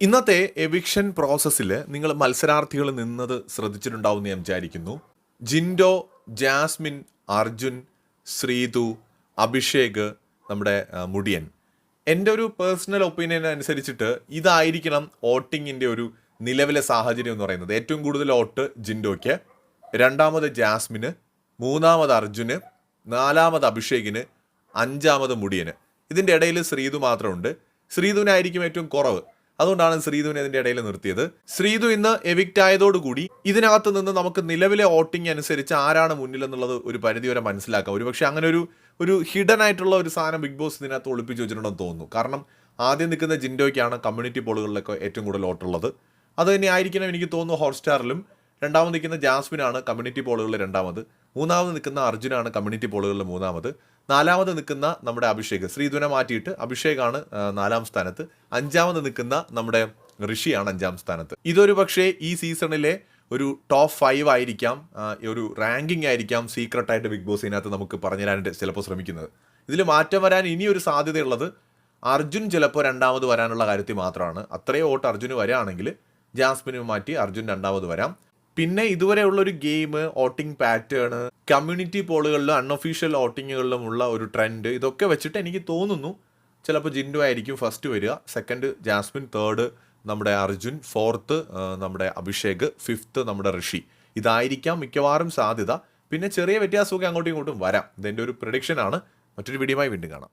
ഇന്നത്തെ എവിക്ഷൻ പ്രോസസ്സിൽ നിങ്ങൾ മത്സരാർത്ഥികൾ നിന്നത് ശ്രദ്ധിച്ചിട്ടുണ്ടാവും എന്ന് ഞാൻ വിചാരിക്കുന്നു. ജിൻഡോ ജാസ്മിൻ അർജുൻ ശ്രീതു അഭിഷേക് നമ്മുടെ മുടിയൻ. എന്റെ ഒരു പേഴ്സണൽ ഒപ്പീനിയൻ അനുസരിച്ചിട്ട് ഇതായിരിക്കണം വോട്ടിങ്ങിന്റെ ഒരു നിലവിലെ സാഹചര്യം എന്ന് പറയുന്നത്. ഏറ്റവും കൂടുതൽ വോട്ട് ജിൻഡോയ്ക്ക് രണ്ടാമത് ജാസ്മിന് മൂന്നാമത് അർജുന് നാലാമത് അഭിഷേകിന് അഞ്ചാമത് മുടിയന്. ഇതിന്റെ ഇടയിൽ ശ്രീതു മാത്രമുണ്ട്. ശ്രീതുവിനായിരിക്കും ഏറ്റവും കുറവ്. അതുകൊണ്ടാണ് ശ്രീതുവിനെ ഇതിന്റെ ഇടയിൽ നിർത്തിയത്. ശ്രീധു ഇന്ന് എവിക്റ്റ് ആയതോടുകൂടി ഇതിനകത്ത് നിന്ന് നമുക്ക് നിലവിലെ വോട്ടിംഗ് അനുസരിച്ച് ആരാണ് മുന്നിൽ എന്നുള്ളത് ഒരു പരിധിവരെ മനസ്സിലാക്കാം. ഒരുപക്ഷെ അങ്ങനെ ഒരു ഒരു ഹിഡൻ ആയിട്ടുള്ള ഒരു സാധനം ബിഗ് ബോസ് ഇതിനകത്ത് ഒളിപ്പിച്ച് വെച്ചിട്ടുണ്ടെന്ന് തോന്നുന്നു. കാരണം ആദ്യം നിൽക്കുന്ന ജിൻഡോയ്ക്കാണ് കമ്മ്യൂണിറ്റി പോളുകളിലൊക്കെ ഏറ്റവും കൂടുതൽ വോട്ടുള്ളത് അത് തന്നെ ആയിരിക്കണം എനിക്ക് തോന്നുന്നു ഹോട്ട്സ്റ്റാറിലും രണ്ടാമത് നിൽക്കുന്ന ജാസ്മിനാണ് കമ്മ്യൂണിറ്റി പോളുകളിൽ രണ്ടാമത്. മൂന്നാമത് നിൽക്കുന്ന അർജുനാണ് കമ്മ്യൂണിറ്റി പോളുകളിൽ മൂന്നാമത്. നാലാമത് നിൽക്കുന്ന നമ്മുടെ അഭിഷേക്. ശ്രീധുനെ മാറ്റിയിട്ട് അഭിഷേകാണ് നാലാം സ്ഥാനത്ത്. അഞ്ചാമത് നിൽക്കുന്ന നമ്മുടെ ഋഷിയാണ് അഞ്ചാം സ്ഥാനത്ത്. ഇതൊരു പക്ഷേ ഈ സീസണിലെ ഒരു ടോപ്പ് ഫൈവ് ആയിരിക്കാം ഒരു റാങ്കിങ് ആയിരിക്കാം സീക്രട്ടായിട്ട് ബിഗ് ബോസ് ഇതിനകത്ത് നമുക്ക് പറഞ്ഞു തരാനായിട്ട് ചിലപ്പോൾ ശ്രമിക്കുന്നത്. ഇതിൽ മാറ്റം വരാൻ ഇനിയൊരു സാധ്യതയുള്ളത് അർജുൻ ചിലപ്പോൾ രണ്ടാമത് വരാനുള്ള കാര്യത്തിൽ മാത്രമാണ്. അത്രയും വോട്ട് അർജുന് വരാണെങ്കിൽ ജാസ്മിനെ മാറ്റി അർജുൻ രണ്ടാമത് വരാം. പിന്നെ ഇതുവരെയുള്ള ഒരു ഗെയിം വോട്ടിംഗ് പാറ്റേൺ കമ്മ്യൂണിറ്റി പോളുകളിലും അൺഒഫീഷ്യൽ വോട്ടിങ്ങുകളിലും ഉള്ള ഒരു ട്രെൻഡ് ഇതൊക്കെ വെച്ചിട്ട് എനിക്ക് തോന്നുന്നു ചിലപ്പോൾ ജിൻഡു ആയിരിക്കും ഫസ്റ്റ് വരിക. സെക്കൻഡ് ജാസ്മിൻ തേർഡ് നമ്മുടെ അർജുൻ ഫോർത്ത് നമ്മുടെ അഭിഷേക് ഫിഫ്ത്ത് നമ്മുടെ ഋഷി. ഇതായിരിക്കാം മിക്കവാറും സാധ്യത. പിന്നെ ചെറിയ വ്യത്യാസമൊക്കെ അങ്ങോട്ടും ഇങ്ങോട്ടും വരാം. ഇതെന്റെ ഒരു പ്രഡിക്ഷൻ ആണ്. മറ്റൊരു വീഡിയോയുമായി വീണ്ടും കാണാം.